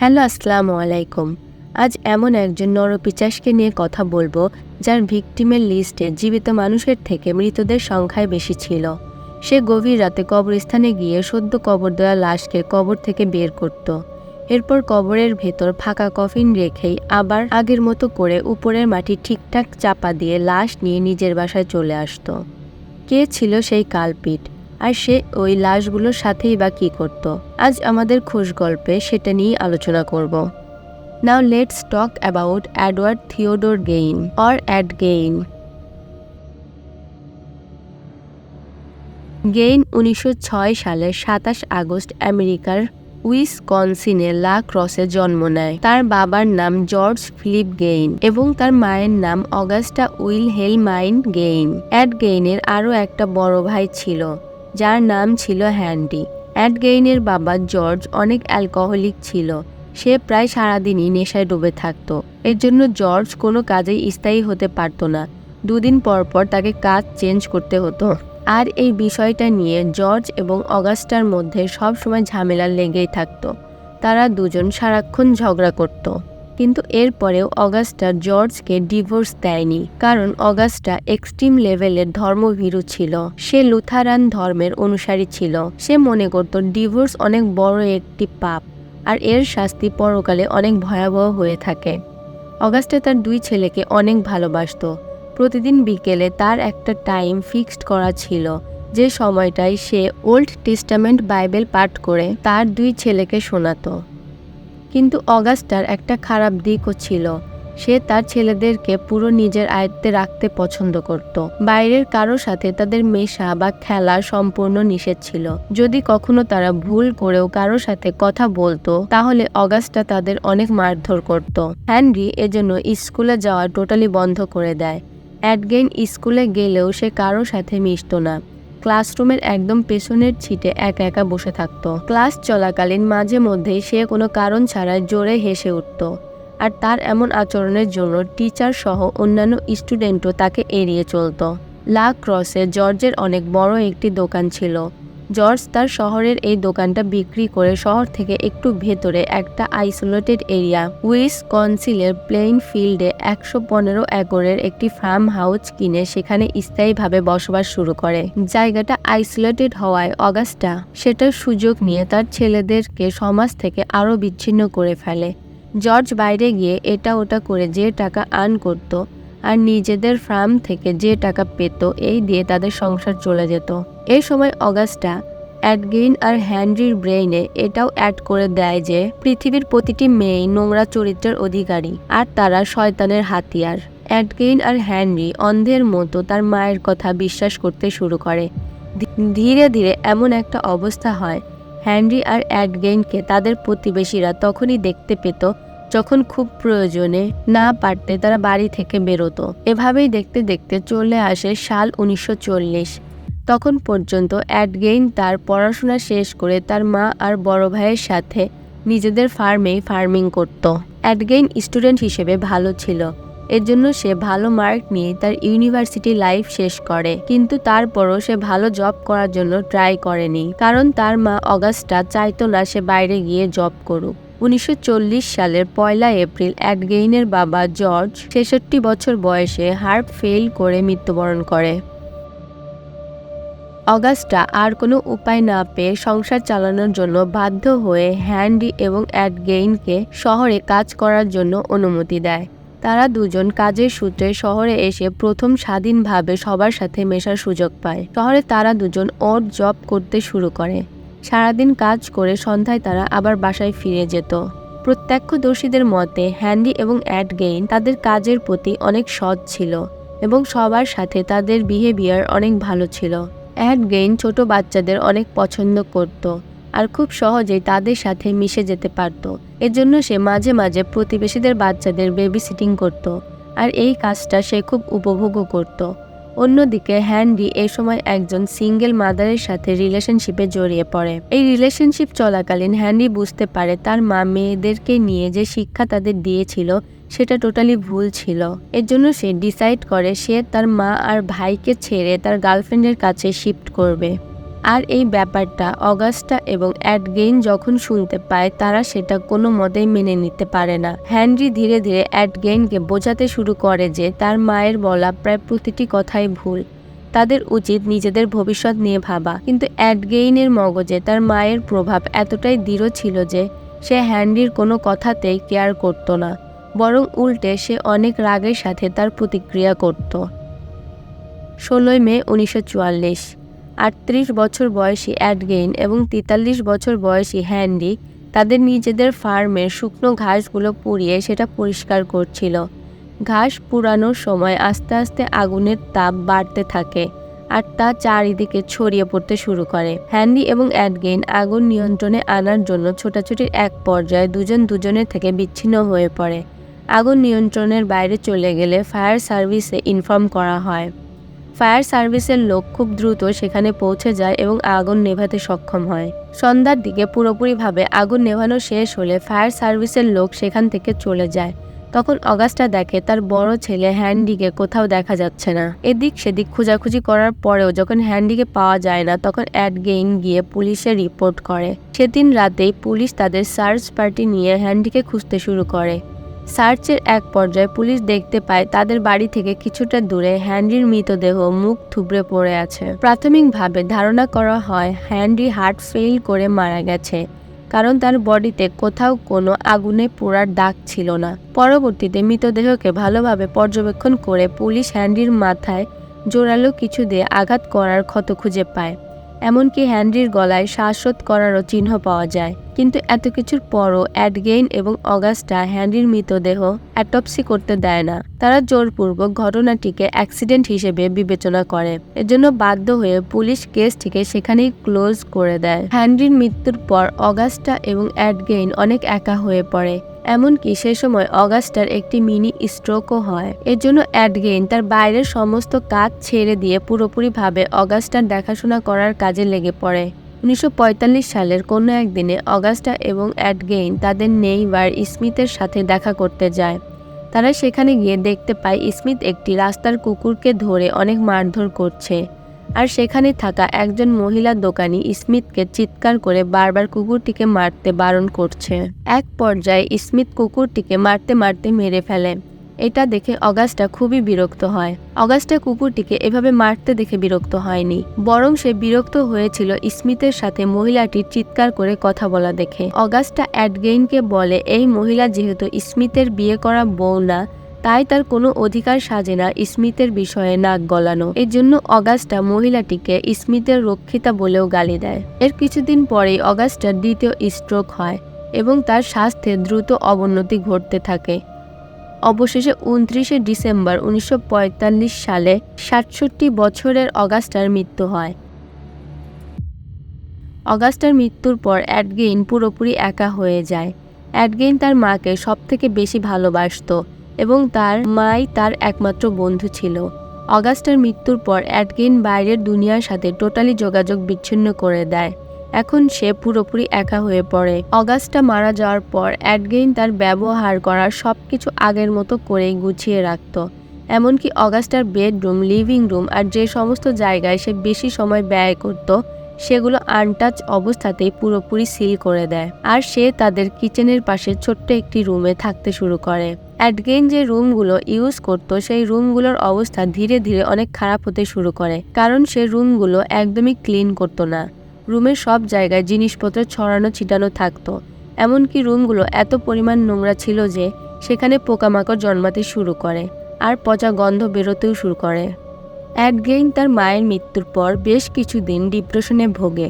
Hello, আসসালামু আলাইকুম। আজ এমন একজন নরপিচাসকে নিয়ে কথা বলব, যার ভিকটিমের লিস্টে জীবিত মানুষের থেকে মৃতদের সংখ্যায় বেশি ছিল। সে গভীর রাতে কবরস্থানে গিয়ে সদ্য কবর দেওয়া লাশকে কবর থেকে বের করত। এরপর কবরের ভেতর ফাঁকা কফিন রেখেই আবার আগের মতো করে উপরের মাটি ঠিকঠাক চাপা দিয়ে লাশ নিয়ে নিজের বাসায় চলে আসতো। কে ছিল সেই কালপিট? আর সে ওই লাশগুলোর সাথেই বা কী করত। আজ আমাদের খোঁজ গল্পে সেটা নিয়ে আলোচনা করব। Now let's talk about Edward Theodore Gein or Ed Gein Gein উনিশশো সালের সাতাশ আগস্ট আমেরিকার উইসকনসিনে লা ক্রসে জন্ম নেয়। তার বাবার নাম জর্জ ফিলিপ গেইন এবং তার মায়ের নাম Augusta Wilhelmine Gein. Ed গেইনের আরও একটা বড় ভাই ছিল। যার নাম ছিল হ্যান্ডি। অ্যাড গেইনের বাবা জর্জ অনেক অ্যালকোহলিক ছিল। সে প্রায় সারাদিনই নেশায় ডুবে থাকতো। এর জন্য জর্জ কোনো কাজেই স্থায়ী হতে পারতো না। দুদিন পর পর তাকে কাজ চেঞ্জ করতে হতো। আর এই বিষয়টা নিয়ে জর্জ এবং অগাস্টার মধ্যে সব সময় ঝামেলা লেগেই থাকতো। তারা দুজন সারাক্ষণ ঝগড়া করত। কিন্তু এরপরেও অগাস্টা জর্জকে ডিভোর্স দেয়নি, কারণ অগাস্টা এক্সট্রিম লেভেলের ধর্মভীরু ছিল। সে লুথারান ধর্মের অনুসারী ছিল। সে মনে করত ডিভোর্স অনেক বড় একটি পাপ, আর এর শাস্তি পরকালে অনেক ভয়াবহ হয়ে থাকে। অগাস্টা তার দুই ছেলেকে অনেক ভালোবাসতো। প্রতিদিন বিকেলে তার একটা টাইম ফিক্সড করা ছিল, যে সময়টায় সে ওল্ড টেস্টামেন্ট বাইবেল পাঠ করে তার দুই ছেলেকে শোনাতো। কিন্তু অগাস্টার একটা খারাপ দিকও ছিল। সে তার ছেলেদেরকে পুরো নিজের আয়ত্তে রাখতে পছন্দ করত। বাইরের কারও সাথে তাদের মেশা বা খেলা সম্পূর্ণ নিষেধ ছিল। যদি কখনো তারা ভুল করেও কারও সাথে কথা বলতো, তাহলে অগাস্টা তাদের অনেক মারধর করত। হ্যানরি এজন্য স্কুলে যাওয়া টোটালি বন্ধ করে দেয়। অ্যাডগেইন স্কুলে গেলেও সে কারও সাথে মিশতো না। ক্লাসরুমের একদম পেছনের ছিটে একা একা বসে থাকত। ক্লাস চলাকালীন মাঝে মধ্যেই সে কোনো কারণ ছাড়া জোরে হেসে উঠত। আর তার এমন আচরণের জন্য টিচার সহ অন্যান্য স্টুডেন্টও তাকে এড়িয়ে চলত। লা ক্রসে জর্জের অনেক বড় একটি দোকান ছিল। জর্জ তার শহরের এই দোকানটা বিক্রি করে শহর থেকে একটু ভেতরে একটা আইসোলেটেড এরিয়া। উইস কনসিলের প্লেইন ফিল্ডে একশো পনেরো একরের একটি ফার্ম হাউস কিনে সেখানে স্থায়ীভাবে বসবাস শুরু করে। জায়গাটা আইসোলেটেড হওয়ায় অগাস্টা। সেটার সুযোগ নিয়ে তার ছেলেদেরকে সমাজ থেকে আরও বিচ্ছিন্ন করে ফেলে। জর্জ বাইরে গিয়ে এটা ওটা করে যে টাকা আর্ন করত আর নিজেদের ফার্ম থেকে যে টাকা পেত, এই দিয়ে তাদের সংসার চলে যেত। এই সময় অগাস্টা অ্যাডগেইন আর হ্যানরির ব্রেইনে এটাও অ্যাড করে দেয় যে, পৃথিবীর প্রতিটি মেয়েই নোংরা চরিত্রের অধিকারী, আর তারা শয়তানের হাতিয়ার। অ্যাডগেইন আর হ্যানরি অন্ধের মতো তার মায়ের কথা বিশ্বাস করতে শুরু করে। ধীরে ধীরে এমন একটা অবস্থা হয়, হ্যানরি আর অ্যাডগেইনকে তাদের প্রতিবেশীরা তখনই দেখতে পেত যখন খুব প্রয়োজনে না পারতে তারা বাড়ি থেকে বেরোতো। এভাবেই দেখতে দেখতে চলে আসে সাল উনিশশো চল্লিশ। তখন পর্যন্ত অ্যাডগেইন তার পড়াশোনা শেষ করে তার মা আর বড় ভাইয়ের সাথে নিজেদের ফার্মেই ফার্মিং করত। অ্যাডগেইন স্টুডেন্ট হিসেবে ভালো ছিল। এর জন্য সে ভালো মার্ক নিয়ে তার ইউনিভার্সিটি লাইফ শেষ করে। কিন্তু তারপরও সে ভালো জব করার জন্য ট্রাই করেনি। কারণ তার মা অগাস্টা চাইতো না সে বাইরে গিয়ে জব করুক। উনিশশো চল্লিশ সালের পয়লা এপ্রিল অ্যাডগেইনের বাবা জর্জ ছেষট্টি বছর বয়সে হার্ট ফেল করে মৃত্যুবরণ করে। অগাস্টা আর কোনো উপায় না পেয়ে সংসার চালানোর জন্য বাধ্য হয়ে হ্যান্ডি এবং অ্যাডগেইনকে শহরে কাজ করার জন্য অনুমতি দেয়। তারা দুজন কাজের সূত্রে শহরে এসে প্রথম স্বাধীনভাবে সবার সাথে মেশার সুযোগ পায়। শহরে তারা দুজন ওর জব করতে শুরু করে। সারাদিন কাজ করে সন্ধ্যায় তারা আবার বাসায় ফিরে যেত। প্রত্যক্ষদর্শীদের মতে, হ্যান্ডি এবং অ্যাডগেইন তাদের কাজের প্রতি অনেক সৎ ছিল এবং সবার সাথে তাদের বিহেভিয়ার অনেক ভালো ছিল। অ্যাডগেইন ছোট বাচ্চাদের অনেক পছন্দ করত আর খুব সহজেই তাদের সাথে মিশে যেতে পারত। এজন্য সে মাঝে মাঝে প্রতিবেশীদের বাচ্চাদের বেবি সিটিং করত আর এই কাজটা সে খুব উপভোগও করত। অন্যদিকে হ্যান্ডি এ সময় একজন সিঙ্গেল মাদারের সাথে রিলেশনশিপে জড়িয়ে পড়ে। এই রিলেশনশিপ চলাকালীন হ্যান্ডি বুঝতে পারে তার মা মেয়েদেরকে নিয়ে যে শিক্ষা তাদের দিয়েছিল, সেটা টোটালি ভুল ছিল। এর জন্য সে ডিসাইড করে সে তার মা আর ভাইকে ছেড়ে তার গার্লফ্রেন্ডের কাছে শিফট করবে। আর এই ব্যাপারটা অগাস্টা এবং অ্যাডগেইন যখন শুনতে পায়, তারা সেটা কোনো মতেই মেনে নিতে পারে না। হ্যানরি ধীরে ধীরে অ্যাডগেইনকে বোঝাতে শুরু করে যে তার মায়ের বলা প্রায় প্রতিটি কথাই ভুল। তাদের উচিত নিজেদের ভবিষ্যৎ নিয়ে ভাবা। কিন্তু অ্যাডগেইনের মগজে তার মায়ের প্রভাব এতটাই দৃঢ় ছিল যে সে হ্যান্ডির কোনো কথাতেই কেয়ার করত না, বরং উল্টে সে অনেক রাগের সাথে তার প্রতিক্রিয়া করত। ষোলোই মে, উনিশশো চুয়াল্লিশ। আটত্রিশ বছর বয়সী অ্যাডগেইন এবং তেতাল্লিশ বছর বয়সী হ্যান্ডি তাদের নিজেদের ফার্মের শুকনো ঘাসগুলো পুড়িয়ে সেটা পরিষ্কার করছিল। ঘাস পুরানোর সময় আস্তে আস্তে আগুনের তাপ বাড়তে থাকে আর তা চারিদিকে ছড়িয়ে পড়তে শুরু করে। হ্যান্ডি এবং অ্যাডগেইন আগুন নিয়ন্ত্রণে আনার জন্য ছোটাছুটির এক পর্যায়ে দুজন দুজনের থেকে বিচ্ছিন্ন হয়ে পড়ে। আগুন নিয়ন্ত্রণের বাইরে চলে গেলে ফায়ার সার্ভিসে ইনফর্ম করা হয়। ফায়ার সার্ভিসের লোক খুব দ্রুত সেখানে পৌঁছে যায় এবং আগুন নেভাতে সক্ষম হয়। সন্ধ্যার দিকে পুরোপুরিভাবে আগুন নেভানো শেষ হলে ফায়ার সার্ভিসের লোক সেখান থেকে চলে যায়। তখন অগাস্টা দেখে তার বড় ছেলে হ্যান্ডিকে কোথাও দেখা যাচ্ছে না। এদিক সেদিক খোঁজাখুঁজি করার পরেও যখন হ্যান্ডিকে পাওয়া যায় না, তখন অ্যাডগেইন গিয়ে পুলিশে রিপোর্ট করে। সেদিন রাতেই পুলিশ তাদের সার্চ পার্টি নিয়ে হ্যান্ডিকে খুঁজতে শুরু করে। সার্চের এক পর্যায়ে পুলিশ দেখতে পায় তাদের বাড়ি থেকে কিছুটা দূরে হ্যান্ডির মৃতদেহ মুখ থুবড়ে পড়ে আছে। প্রাথমিকভাবে ধারণা করা হয় হ্যান্ডি হার্ট ফেল করে মারা গেছে, কারণ তার বডিতে কোথাও কোনো আগুনে পোড়ার দাগ ছিল না। পরবর্তীতে মৃতদেহকে ভালোভাবে পর্যবেক্ষণ করে পুলিশ হ্যান্ডির মাথায় জোরালো কিছু দিয়ে আঘাত করার ক্ষত খুঁজে পায়, এমনকি হ্যান্ডির গলায় শ্বাসরোধ করারও চিহ্ন পাওয়া যায়। কিন্তু এত কিছুর পরও অ্যাডগেইন এবং অগাস্টা হ্যান্ডির মৃতদেহ অ্যাটপসি করতে দেয় না। তারা জোরপূর্বক ঘটনাটিকে অ্যাক্সিডেন্ট হিসেবে বিবেচনা করে। এজন্য বাধ্য হয়ে পুলিশ কেসটিকে সেখানেই ক্লোজ করে দেয়। হ্যান্ডির মৃত্যুর পর অগাস্টা এবং অ্যাডগেইন অনেক একা হয়ে পড়ে। এমনকি সে সময় অগাস্টার একটি মিনি স্ট্রোকও হয়। এর জন্য অ্যাডগেইন তার বাইরের সমস্ত কাজ ছেড়ে দিয়ে পুরোপুরিভাবে অগাস্টার দেখাশোনা করার কাজে লেগে পড়ে। উনিশশো পঁয়তাল্লিশ সালের কোনো একদিনে অগাস্টা এবং অ্যাডগেইন তাদের নেইবার স্মিথের সাথে দেখা করতে যায়। তারা সেখানে গিয়ে দেখতে পায় স্মিথ একটি রাস্তার কুকুরকে ধরে অনেক মারধর করছে। আর সেখানে থাকা একজন মহিলা দোকানি স্মিথকে চিৎকার করে বারবার কুকুরটিকে মারতে বারণ করছে। এক পর্যায়ে স্মিথ কুকুরটিকে মারতে মারতে মেরে ফেলে। এটা দেখে অগাস্টা খুবই বিরক্ত হয়। অগাস্টা কুকুরটিকে এভাবে মারতে দেখে বিরক্ত হয়নি। বরং সে বিরক্ত হয়েছিল স্মিথের সাথে মহিলাটির চিৎকার করে কথা বলা দেখে। অগাস্টা অ্যাডগেইনকে বলে, এই মহিলা যেহেতু স্মিথের বিয়ে করা বউ না, তাই তার কোনো অধিকার সাজে না স্মিথের বিষয়ে নাক গলানো। এর জন্য অগাস্টা মহিলাটিকে স্মিথের রক্ষিতা বলেও গালি দেয়। এর কিছুদিন পরেই অগাস্টার দ্বিতীয় স্ট্রোক হয় এবং তার স্বাস্থ্যে দ্রুত অবনতি ঘটতে থাকে। অবশেষে উনত্রিশে ডিসেম্বর উনিশশো পঁয়তাল্লিশ সালে সাতষট্টি বছরের অগাস্টার মৃত্যু হয়। অগাস্টার মৃত্যুর পর অ্যাডগেইন পুরোপুরি একা হয়ে যায়। অ্যাডগেইন তার মাকে সবথেকে বেশি ভালোবাসতো এবং তার মাই তার একমাত্র বন্ধু ছিল। অগাস্টার মৃত্যুর পর অ্যাডগেইন বাইরের দুনিয়ার সাথে টোটালি যোগাযোগ বিচ্ছিন্ন করে দেয়। এখন সে পুরোপুরি একা হয়ে পড়ে। অগাস্টা মারা যাওয়ার পর অ্যাডগেইন তার ব্যবহার করা সব কিছু আগের মতো করেই গুছিয়ে রাখত। এমনকি অগাস্টার বেডরুম, লিভিং রুম আর যে সমস্ত জায়গায় সে বেশি সময় ব্যয় করত, সেগুলো আনটাচ অবস্থাতেই পুরোপুরি সিল করে দেয়। আর সে তাদের কিচেনের পাশে ছোট্ট একটি রুমে থাকতে শুরু করে। অ্যাডগেইন যে রুমগুলো ইউজ করতো, সেই রুমগুলোর অবস্থা ধীরে ধীরে অনেক খারাপ হতে শুরু করে, কারণ সে রুমগুলো একদমই ক্লিন করতো না। রুমের সব জায়গায় জিনিসপত্র ছড়ানো ছিটানো থাকতো। এমনকি রুমগুলো এত পরিমাণ নোংরা ছিল যে সেখানে পোকামাকড় জন্মাতে শুরু করে আর পচা গন্ধ বেরোতেও শুরু করে। অ্যাডগেইন তার মায়ের মৃত্যুর পর বেশ কিছুদিন ডিপ্রেশনে ভোগে।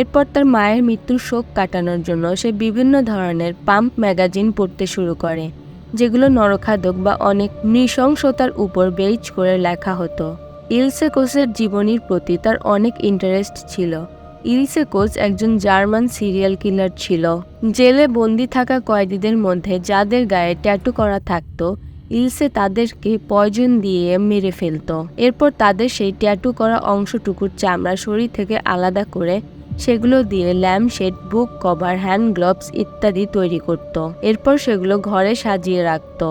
এরপর তার মায়ের মৃত্যুর শোক কাটানোর জন্য সে বিভিন্ন ধরনের পাম্প ম্যাগাজিন পড়তে শুরু করে, যেগুলো নরখাদক বা অনেক নৃশংসতার উপর বেইচ করে লেখা হতো। ইলসেকোসের জীবনীর প্রতি তার অনেক ইন্টারেস্ট ছিল। ইলসে কোচ একজন জার্মান সিরিয়াল কিলার ছিল। জেলে বন্দি থাকা কয়েদিদের মধ্যে যাদের গায়ে ট্যাটু করা থাকতো, ইলসে তাদেরকে পয়জন দিয়ে মেরে ফেলতো। এরপর তাদের সেই ট্যাটু করা অংশটুকুর চামড়া শরীর থেকে আলাদা করে সেগুলো দিয়ে lampshade, book cover, hand gloves ইত্যাদি তৈরি করত। এরপর সেগুলো ঘরে সাজিয়ে রাখত।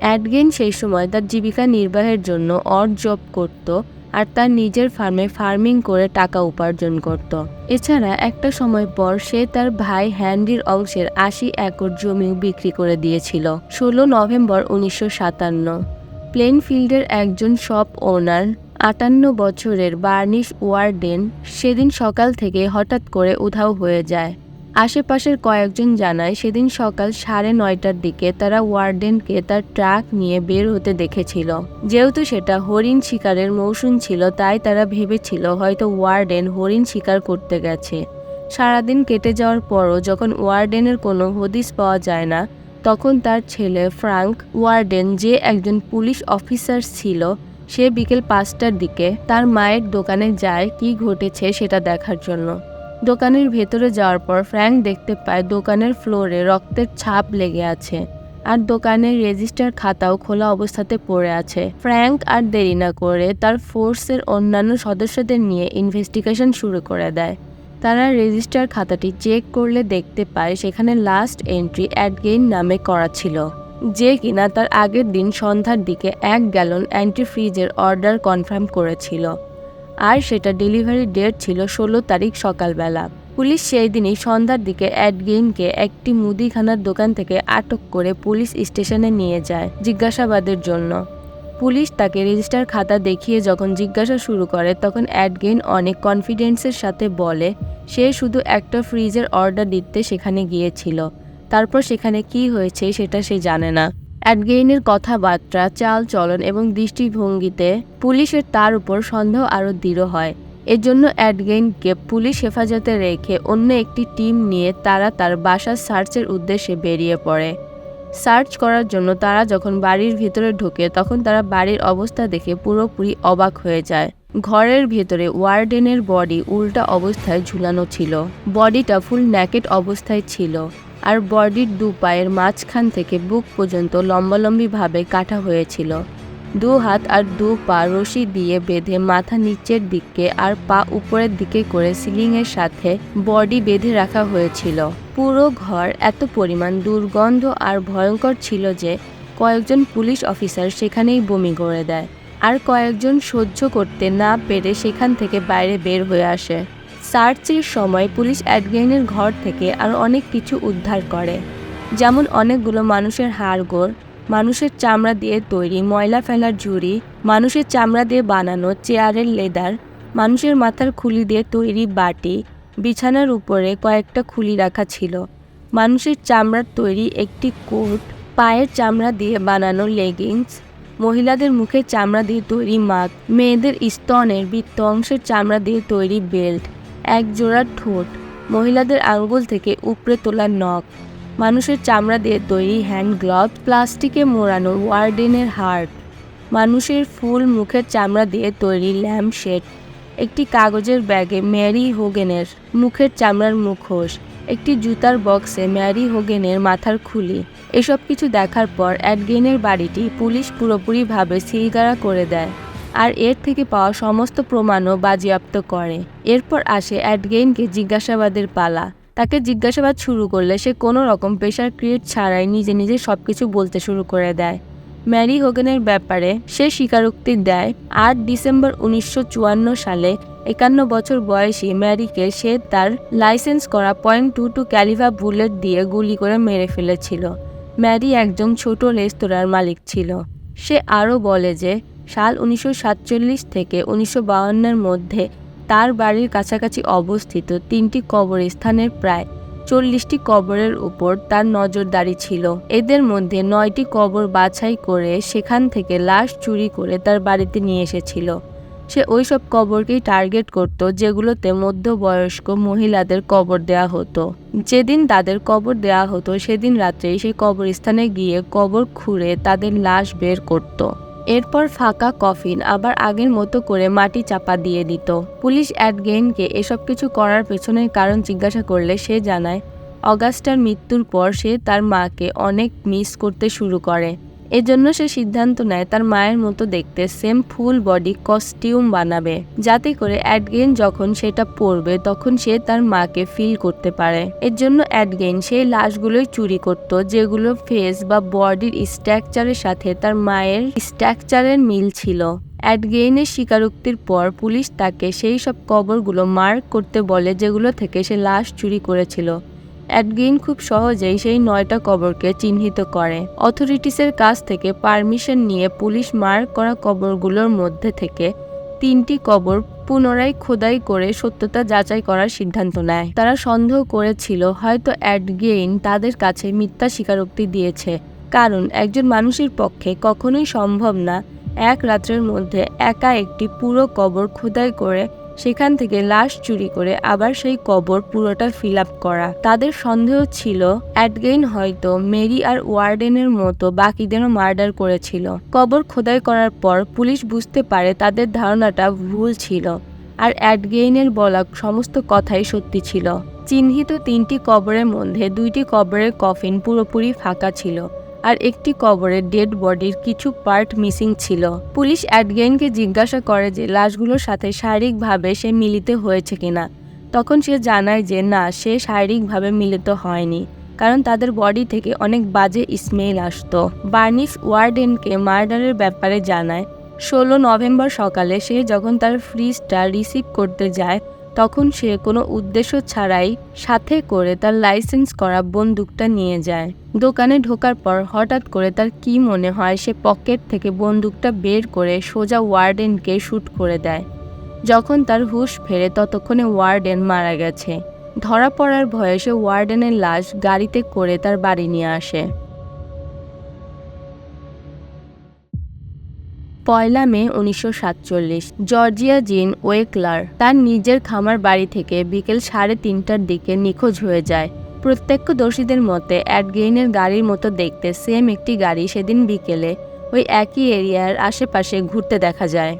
অ্যাডগেন সেই সময় তার জীবিকা নির্বাহের জন্য অড জব করত আর তার নিজের ফার্মে ফার্মিং করে টাকা উপার্জন করত। এছাড়া একটা সময় পর সে তার ভাই হ্যান্ডির অংশের আশি একর জমি বিক্রি করে দিয়েছিল। ষোলো নভেম্বর উনিশশো সাতান্ন। প্লেনফিল্ডের একজন শপ ওনার আটান্ন বছরের বার্নিশ ওয়ার্ডেন সেদিন সকাল থেকে হঠাৎ করে উধাও হয়ে যায়। আশেপাশের কয়েকজন জানায়, সেদিন সকাল সাড়ে নয়টার দিকে তারা ওয়ার্ডেনকে তার ট্রাক নিয়ে বের হতে দেখেছিল। যেহেতু সেটা হরিণ শিকারের মৌসুম ছিল, তাই তারা ভেবেছিল হয়তো ওয়ার্ডেন হরিণ শিকার করতে গেছে। সারাদিন কেটে যাওয়ার পরও যখন ওয়ার্ডেনের কোনো হদিস পাওয়া যায় না, তখন তার ছেলে ফ্রাঙ্ক ওয়ার্ডেন যে একজন পুলিশ অফিসার ছিল, সে বিকেল পাঁচটার দিকে তার মায়ের দোকানে যায় কি ঘটেছে সেটা দেখার জন্য। দোকানের ভেতরে যাওয়ার পর ফ্র্যাঙ্ক দেখতে পায় দোকানের ফ্লোরে রক্তের ছাপ লেগে আছে আর দোকানের রেজিস্টার খাতাও খোলা অবস্থাতে পড়ে আছে। ফ্র্যাঙ্ক আর দেরি না করে তার ফোর্সের অন্যান্য সদস্যদের নিয়ে ইনভেস্টিগেশন শুরু করে দেয়। তারা রেজিস্টার খাতাটি চেক করলে দেখতে পায় সেখানে লাস্ট এন্ট্রি অ্যাডগেইন নামে করা ছিল, যে কিনা তার আগের দিন সন্ধ্যার দিকে এক গ্যালন অ্যান্টিফ্রিজের অর্ডার কনফার্ম করেছিল। আর সেটা ডেলিভারি ডেট ছিল ষোলো তারিখ সকালবেলা। পুলিশ সেই দিনই সন্ধ্যার দিকে অ্যাডগেইনকে একটি মুদিখানার দোকান থেকে আটক করে পুলিশ স্টেশনে নিয়ে যায় জিজ্ঞাসাবাদের জন্য। পুলিশ তাকে রেজিস্টার খাতা দেখিয়ে যখন জিজ্ঞাসা শুরু করে, তখন অ্যাডগেইন অনেক কনফিডেন্সের সাথে বলে, সে শুধু একটা ফ্রিজের অর্ডার দিতে সেখানে গিয়েছিল। তারপর সেখানে কি হয়েছে সেটা সে জানে না। অ্যাডগেইনের কথাবার্তা চাল চলন এবং দৃষ্টিভঙ্গিতে পুলিশের তার উপর সন্দেহ আরও দৃঢ় হয়। এজন্য অ্যাডগেইনকে পুলিশ হেফাজতে রেখে অন্য একটি টিম নিয়ে তারা তার বাসার সার্চের উদ্দেশ্যে বেরিয়ে পড়ে। সার্চ করার জন্য তারা যখন বাড়ির ভিতরে ঢোকে, তখন তারা বাড়ির অবস্থা দেখে পুরোপুরি অবাক হয়ে যায়। ঘরের ভেতরে ওয়ার্ডেনের বডি উল্টা অবস্থায় ঝুলানো ছিল। বডিটা ফুল ন্যাকেট অবস্থায় ছিল। আর বডির দু পায়ের মাঝখান থেকে বুক পর্যন্ত লম্বালম্বিভাবে কাটা হয়েছিল। দু হাত আর দু পা রশি দিয়ে বেঁধে মাথা নিচের দিকে আর পা উপরের দিকে করে সিলিংয়ের সাথে বডি বেঁধে রাখা হয়েছিল। পুরো ঘর এত পরিমাণ দুর্গন্ধ আর ভয়ঙ্কর ছিল যে কয়েকজন পুলিশ অফিসার সেখানেই বমি করে দেয়। আর কয়েকজন সহ্য করতে না পেরে সেখান থেকে বাইরে বের হয়ে আসে। সার্চের সময় পুলিশ অ্যাডগেইনের ঘর থেকে আরও অনেক কিছু উদ্ধার করে। যেমন অনেকগুলো মানুষের হাড়গোড়, মানুষের চামড়া দিয়ে তৈরি ময়লা ফেলার ঝুড়ি, মানুষের চামড়া দিয়ে বানানো চেয়ারের লেদার, মানুষের মাথার খুলি দিয়ে তৈরি বাটি, বিছানার উপরে কয়েকটা খুলি রাখা ছিল। মানুষের চামড়ার তৈরি একটি কোট, পায়ের চামড়া দিয়ে বানানো লেগিংস, মহিলাদের মুখের চামড়া দিয়ে তৈরি মাগ মেয়েদের স্তনের বৃত্ত অংশের চামড়া দিয়ে তৈরি বেল্ট এক জোড়া ঠোঁট। মহিলাদের আঙ্গুল থেকে উপড়ে তোলা নখ। মানুষের চামড়া দিয়ে তৈরি হ্যান্ড গ্লাভ প্লাস্টিকে মোড়ানো ওয়ার্ডেনের হার্ট মানুষের ফুল মুখের চামড়া দিয়ে তৈরি ল্যাম্প শেড একটি কাগজের ব্যাগে ম্যারি হোগেনের মুখের চামড়ার মুখোশ। একটি জুতার বক্সে ম্যারি হোগেনের মাথার খুলি। এসব কিছু দেখার পর অ্যাডগেনের বাড়িটি পুলিশ পুরোপুরিভাবে সিলগারা করে দেয়। আর এর থেকে পাওয়া সমস্ত প্রমাণও বাজেয়াপ্ত করে। এরপর আসে অ্যাডগেইনকে জিজ্ঞাসাবাদের পালা। তাকে জিজ্ঞাসাবাদ শুরু করলে সে কোনো রকম প্রেশার ক্রিয়েট ছাড়াই নিজে নিজে সব কিছু বলতে শুরু করে দেয়। ম্যারি হোগেনের ব্যাপারে সে স্বীকারোক্তি দেয়, আট ডিসেম্বর উনিশশো চুয়ান্ন সালে একান্ন বছর বয়সী ম্যারিকে সে তার লাইসেন্স করা point two two calibre bullet দিয়ে গুলি করে মেরে ফেলেছিল। ম্যারি একজন ছোট রেস্তোরাঁর মালিক ছিল। সে আরও বলে যে সাল উনিশশো সাতচল্লিশ থেকে উনিশশো মধ্যে তার বাড়ির কাছাকাছি অবস্থিত তিনটি কবরস্থানের প্রায় চল্লিশটি কবরের উপর তার নজরদারি ছিল। এদের মধ্যে নয়টি কবর বাছাই করে সেখান থেকে লাশ চুরি করে তার বাড়িতে নিয়ে এসেছিল। সে ওই সব কবরকেই টার্গেট করত, যেগুলোতে মধ্যবয়স্ক মহিলাদের কবর দেয়া হতো। যেদিন তাদের কবর দেয়া হতো, সেদিন রাত্রেই সেই কবরস্থানে গিয়ে কবর খুঁড়ে তাদের লাশ বের করত। এরপর ফাঁকা কফিন আবার আগের মতো করে মাটি চাপা দিয়ে দিত। পুলিশ অ্যাডগেইনকে এসব কিছু করার পেছনের কারণ জিজ্ঞাসা করলে সে জানায়, অগাস্টার মৃত্যুর পর সে তার মাকে অনেক মিস করতে শুরু করে। এজন্য সে সিদ্ধান্ত নেয়, তার মায়ের মতো দেখতে সেম ফুল বডি কস্টিউম বানাবে। যাতে করে অ্যাডগেইন যখন সেটা পরবে, তখন সে তার মাকে ফিল করতে পারে। এর জন্য অ্যাডগেইন সেই লাশগুলোই চুরি করত, যেগুলো ফেস বা বডির স্ট্রাকচারের সাথে তার মায়ের স্ট্রাকচারের মিল ছিল। অ্যাডগেইনের স্বীকারোক্তির পর পুলিশ তাকে সেই সব কবরগুলো মার্ক করতে বলে, যেগুলো থেকে সে লাশ চুরি করেছিল। অ্যাডগেইন খুব সহজেই সেই নয়টা কবরকে চিহ্নিত করে। অথরিটিসের কাছ থেকে পারমিশন নিয়ে পুলিশ মার্ক করা কবরগুলোর মধ্যে থেকে তিনটি কবর পুনরায় খোদাই করে সত্যতা যাচাই করার সিদ্ধান্ত নেয়। তারা সন্দেহ করেছিল, হয়তো অ্যাডগেইন তাদের কাছে মিথ্যা স্বীকারোক্তি দিয়েছে, কারণ একজন মানুষের পক্ষে কখনোই সম্ভব না এক রাত্রের মধ্যে একা একটি পুরো কবর খোদাই করে সেখান থেকে লাশ চুরি করে আবার সেই কবর পুরোটা ফিল করা। তাদের সন্দেহ ছিল, অ্যাডগেইন হয়তো মেরি আর ওয়ার্ডেনের মতো বাকিদেরও মার্ডার করেছিল। কবর খোদাই করার পর পুলিশ বুঝতে পারে তাদের ধারণাটা ভুল ছিল আর অ্যাডগেইনের বলা সমস্ত কথাই সত্যি ছিল। চিহ্নিত তিনটি কবরের মধ্যে দুইটি কবরের কফিন পুরোপুরি ফাঁকা ছিল। আর একটি কবরে ডেড বডির কিছু পার্ট মিসিং ছিল। পুলিশ অ্যাডগেইনকে জিজ্ঞাসা করে যে লাশগুলোর সাথে শারীরিকভাবে সে মিলিত হয়েছে কিনা। তখন সে জানায় যে না, সে শারীরিকভাবে মিলিত হয়নি, কারণ তাদের বডি থেকে অনেক বাজে স্মেল আসতো। বার্নিস ওয়ার্ডেনকে মার্ডারের ব্যাপারে জানায়, ষোলো নভেম্বর সকালে সে যখন তার ফ্রিজটা রিসিভ করতে যায়, তখন সে কোনো উদ্দেশ্য ছাড়াই সাথে করে তার লাইসেন্স করা বন্দুকটা নিয়ে যায়। দোকানে ঢোকার পর হঠাৎ করে তার কি মনে হয়, সে পকেট থেকে বন্দুকটা বের করে সোজা ওয়ার্ডেনকে শ্যুট করে দেয়। যখন তার হুঁশ ফেরে ততক্ষণে ওয়ার্ডেন মারা গেছে। ধরা পড়ার ভয়ে সে ওয়ার্ডেনের লাশ গাড়িতে করে তার বাড়ি নিয়ে আসে। পয়লা মে উনিশশো সাতচল্লিশ, জর্জিয়া জিন ওয়েকলার তার নিজের খামার বাড়ি থেকে বিকেল সাড়ে তিনটার দিকে নিখোঁজ হয়ে যায়। প্রত্যক্ষদর্শীদের মতে অ্যাডগেইনের গাড়ির মতো দেখতে সেম একটি গাড়ি সেদিন বিকেলে ওই একই এরিয়ার আশেপাশে ঘুরতে দেখা যায়।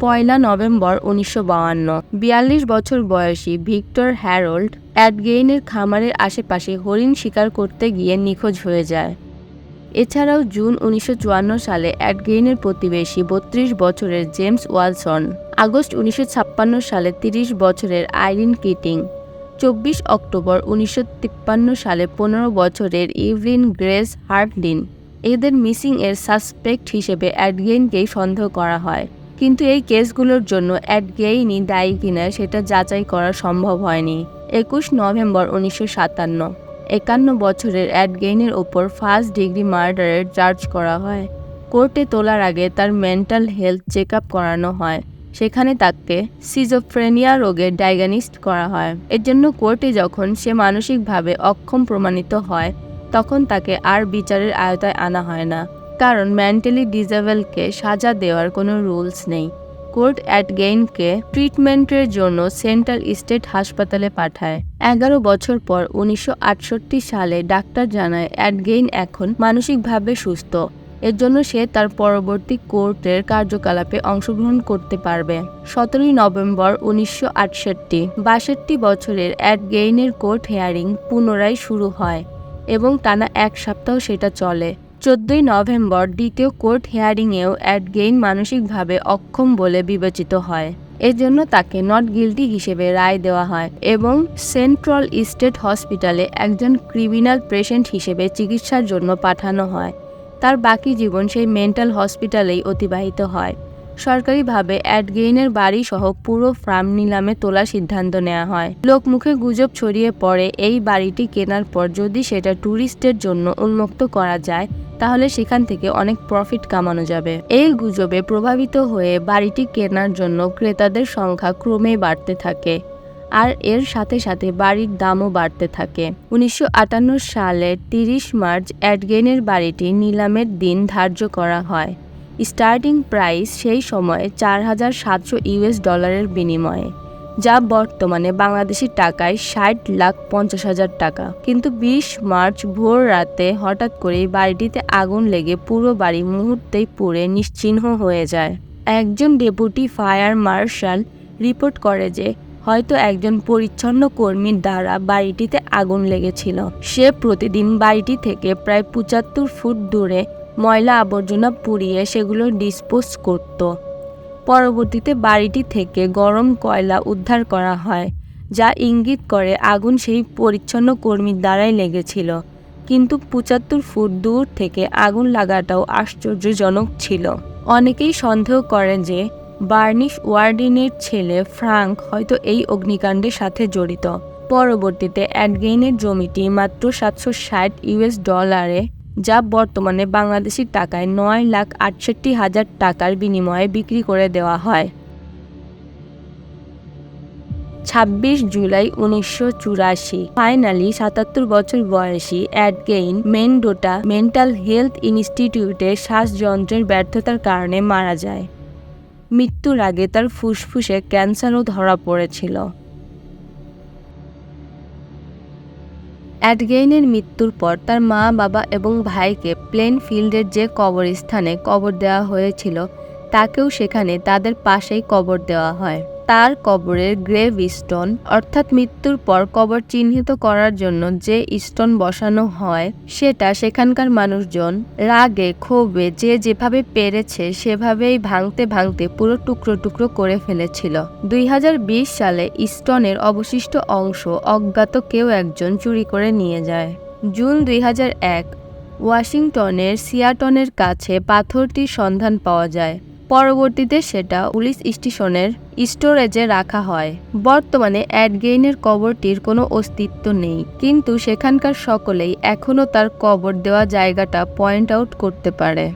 পয়লা নভেম্বর উনিশশো বাউান্ন, বিয়াল্লিশ বছর বয়সী ভিক্টর হ্যারোল্ড অ্যাডগেইনের খামারের আশেপাশে হরিণ শিকার করতে গিয়ে নিখোঁজ হয়ে যায়। এছাড়াও জুন উনিশশো চুয়ান্ন সালে অ্যাডগেইনের প্রতিবেশী বত্রিশ বছরের জেমস ওয়ালসন, আগস্ট উনিশশো ছাপ্পান্ন সালে ৩০ বছরের আইরিন কিটিং চব্বিশ অক্টোবর উনিশশো তিপ্পান্ন সালে পনেরো বছরের ইভলিন গ্রেস হার্টলিন এদের মিসিং এর সাসপেক্ট হিসেবে অ্যাডগেইনকেই সন্দেহ করা হয়। কিন্তু এই কেসগুলোর জন্য অ্যাডগেইনই দায়ী কিনা সেটা যাচাই করা সম্ভব হয়নি। একুশ নভেম্বর উনিশশো সাতান্ন, একান্ন বছরের অ্যাডগেইনের ওপর ফার্স্ট ডিগ্রি মার্ডারের চার্জ করা হয়। কোর্টে তোলার আগে তার মেন্টাল হেলথ চেক আপ করানো হয়। সেখানে তাকে সিজোফ্রেনিয়া রোগের ডায়াগনিস্ট করা হয়। এর জন্য কোর্টে যখন সে মানসিকভাবে অক্ষম প্রমাণিত হয়, তখন তাকে আর বিচারের আয়তায় আনা হয় না। কারণ মেন্টালি ডিজেবলকে সাজা দেওয়ার কোনো রুলস নেই। কোর্ট অ্যাটগেইনকে ট্রিটমেন্টের জন্য সেন্ট্রাল স্টেট হাসপাতালে পাঠায়। এগারো বছর পর উনিশশো আটষট্টি সালে ডাক্তার জানায় অ্যাটগেইন এখন মানসিকভাবে সুস্থ। এর জন্য সে তার পরবর্তী কোর্টের কার্যকলাপে অংশগ্রহণ করতে পারবে। সতেরোই নভেম্বর উনিশশো আটষট্টি, বাষট্টি বছরের অ্যাটগেইনের কোর্ট হেয়ারিং পুনরায় শুরু হয় এবং টানা এক সপ্তাহ সেটা চলে। চোদ্দই নভেম্বর দ্বিতীয় কোর্ট হিয়ারিংয়েও অ্যাডগেইন মানসিকভাবে অক্ষম বলে বিবেচিত হয়। এজন্য তাকে নট গিলটি হিসেবে রায় দেওয়া হয় এবং সেন্ট্রাল স্টেট হসপিটালে একজন ক্রিমিনাল পেশেন্ট হিসেবে চিকিৎসার জন্য পাঠানো হয়। তার বাকি জীবন সেই মেন্টাল হসপিটালেই অতিবাহিত হয়। সরকারিভাবে অ্যাডগেইনের বাড়ি সহ পুরো ফার্ম নিলামে তোলার সিদ্ধান্ত নেওয়া হয়। লোকমুখে গুজব ছড়িয়ে পড়ে এই বাড়িটি কেনার পর যদি সেটা ট্যুরিস্টের জন্য উন্মুক্ত করা যায়, তাহলে সেখান থেকে অনেক প্রফিট কামানো যাবে। এই গুজবে প্রভাবিত হয়ে বাড়িটি কেনার জন্য ক্রেতাদের সংখ্যা ক্রমেই বাড়তে থাকে। আর এর সাথে সাথে বাড়ির দামও বাড়তে থাকে। উনিশশো সালের তিরিশ মার্চ অ্যাডগেনের বাড়িটি নিলামের দিন ধার্য করা হয়। স্টার্টিং প্রাইস সেই সময়ে চার হাজার সাতশো ইউএস ডলারের বিনিময়ে, যা বর্তমানে বাংলাদেশি টাকায় ষাট লাখ পঞ্চাশ হাজার টাকা। কিন্তু বিশ মার্চ ভোর রাতে হঠাৎ করেই বাড়িটিতে আগুন লেগে পুরো বাড়ি মুহূর্তেই পুড়ে নিশ্চিহ্ন হয়ে যায়। একজন ডেপুটি ফায়ার মার্শাল রিপোর্ট করে যে হয়তো একজন পরিচ্ছন্ন কর্মীর দ্বারা বাড়িটিতে আগুন লেগেছিল। সে প্রতিদিন বাড়িটি থেকে প্রায় পঁচাত্তর ফুট দূরে ময়লা আবর্জনা পুড়িয়ে সেগুলো ডিসপোজ করত। পরবর্তীতে বাড়িটি থেকে গরম কয়লা উদ্ধার করা হয়, যা ইঙ্গিত করে আগুন সেই পরিচ্ছন্ন কর্মীর দ্বারাই লেগেছিল। কিন্তু পঁচাত্তর ফুট দূর থেকে আগুন লাগাটাও আশ্চর্যজনক ছিল। অনেকেই সন্দেহ করেন যে বার্নিশ ওয়ার্ডিনের ছেলে ফ্রাঙ্ক হয়তো এই অগ্নিকাণ্ডের সাথে জড়িত। পরবর্তীতে অ্যাডগেইনের জমিটি মাত্র সাতশো ষাট ইউএস ডলারে, যা বর্তমানে বাংলাদেশি টাকায় নয় লাখ আটষট্টি হাজার টাকার বিনিময়ে বিক্রি করে দেওয়া হয়। ছাব্বিশ জুলাই উনিশশো চুরাশি, ফাইনালি সাতাত্তর বছর বয়সী অ্যাডগেইন মেনডোটা মেন্টাল হেলথ ইনস্টিটিউটে শ্বাসযন্ত্রের ব্যর্থতার কারণে মারা যায়। মৃত্যুর আগে তার ফুসফুসে ক্যান্সারও ধরা পড়েছিল। অ্যাডগেইনের মৃত্যুর পর তার মা, বাবা এবং ভাইকে প্লেন ফিল্ডের যে কবরস্থানে কবর দেওয়া হয়েছিল, তাকেও সেখানে তাদের পাশেই কবর দেওয়া হয়। তার কবরের গ্রেভ স্টোন অর্থাৎ মৃত্যুর পর কবর চিহ্নিত করার জন্য যে স্টোন বসানো হয়, সেটা সেখানকার মানুষজন রাগে, ক্ষোভে, যে যেভাবে পেরেছে, সেভাবেই ভাঙতে ভাঙতে পুরো টুকরো টুকরো করে ফেলেছিল। দুই হাজার বিশ সালে স্টোনের অবশিষ্ট অংশ অজ্ঞাত কেউ একজন চুরি করে নিয়ে যায়। জুন দুই হাজার এক, ওয়াশিংটনের, সিয়াটনের কাছে পাথরটির সন্ধান পাওয়া যায়। পরবর্তীতে সেটা পুলিশ স্টেশনের স্টোরেজে রাখা হয়। বর্তমানে অ্যাডগেইনের কবরটির কোনো অস্তিত্ব নেই, কিন্তু সেখানকার সকলেই এখনও তার কবর দেওয়া জায়গাটা পয়েন্ট আউট করতে পারে।